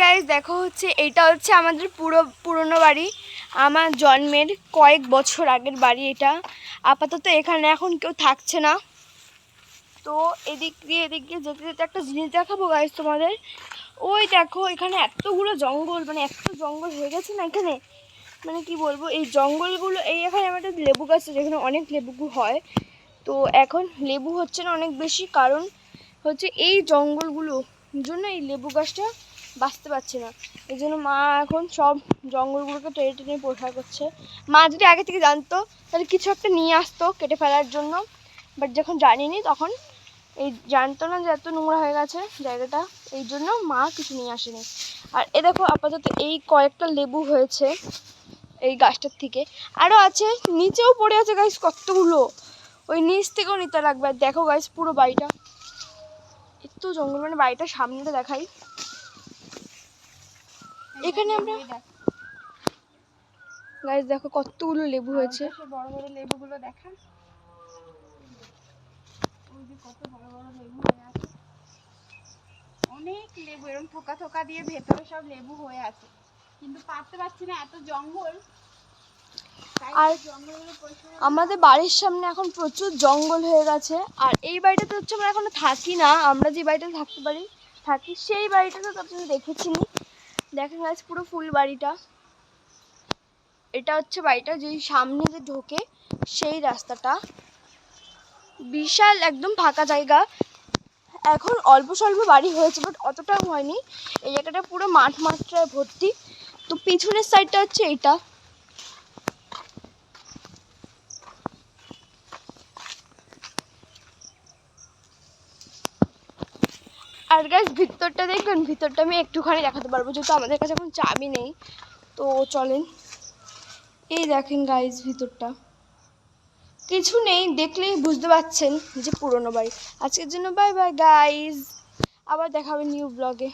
Guys দেখো হচ্ছে, এটা হচ্ছে আমাদের পুরো, পুরনো বাড়ি। আমার জন্মের কয়েক বছর আগের বাড়ি এটা। আপাতত এখানে এখন কেউ থাকছে না। তো এদিক দিয়ে এদিক দিয়ে যেতে যেতে একটা জিনিস দেখাবো গাইজ তোমাদের। ওই দেখো, এখানে এতগুলো জঙ্গল মানে এত জঙ্গল হয়ে গেছে না এখানে? মানে কি বলব, এই জঙ্গলগুলো, এই এখানে একটা লেবু গাছ আছে, যেখানে অনেক লেবু হয়। তো এখন লেবু হচ্ছে না অনেক বেশি, কারণ হচ্ছে এই জঙ্গলগুলো জন্য এই লেবু গাছটা বাঁচতে পারছে না। এই জন্য মা এখন সব জঙ্গলগুলোকে টেনে টেনে পরিষ্কার করছে। মা যদি আগে থেকে জানতো, তাহলে কিছু একটা নিয়ে আসতো কেটে ফেলার জন্য। বাট যখন জানিনি, তখন এই জানতো না যে এত নোংরা হয়ে গেছে জায়গাটা, এই জন্য মা কিছু নিয়ে আসেনি। আর এ দেখো আপাতত এই কয়েকটা লেবু হয়েছে এই গাছটার থেকে। আরও আছে, নিচেও পড়ে আছে গাছ কতগুলো। ওই নিচ থেকেও নিতে লাগবে। দেখো গাছ পুরো বাড়িটা। একটু জঙ্গল মানে বাড়িটার সামনেটা দেখাই। এখানে আমরা দেখো কতগুলো লেবু হয়েছে। বড় বড় লেবুগুলো দেখা। কত বড় বড় লেবু হয়ে আছে। অনেক লেবু এরকম থোকা থোকা দিয়ে ভেতরে সব লেবু হয়ে আছে। কিন্তু পারতে পারছি না এত জঙ্গল। আর আমাদের বাড়ির সামনে এখন প্রচুর জঙ্গল হয়ে গেছে। আর এই বাড়িটাতে হচ্ছে আমরা এখনও থাকি না। আমরা যে বাড়িটাতে থাকতে পারি থাকি সেই বাড়িটাতে তো আপনারা দেখেছি দেখেন যাচ্ছে পুরো ফুল বাড়িটা। এটা হচ্ছে বাড়িটা, যেই সামনে যে ঢোকে সেই রাস্তাটা। বিশাল একদম ফাঁকা জায়গা। এখন অল্প স্বল্প বাড়ি হয়েছে বাট অতটাও হয়নি। এই জায়গাটা পুরো মাঠ মাত্রায় ভর্তি। তো পিছনের সাইডটা হচ্ছে এইটা। আর গাছ ভিতরটা দেখবেন? ভিতরটা আমি একটুখানি দেখাতে পারব, যেহেতু আমাদের কাছে এখন চাবি নেই। তো চলেন। এই দেখেন গাইজ ভিতরটা। কিছু নেই, দেখলেই বুঝতে পারছেন যে পুরনো বাড়ি। আজকের জন্য বাই বাই গাইজ আবার দেখা হবে নিউ ব্লগে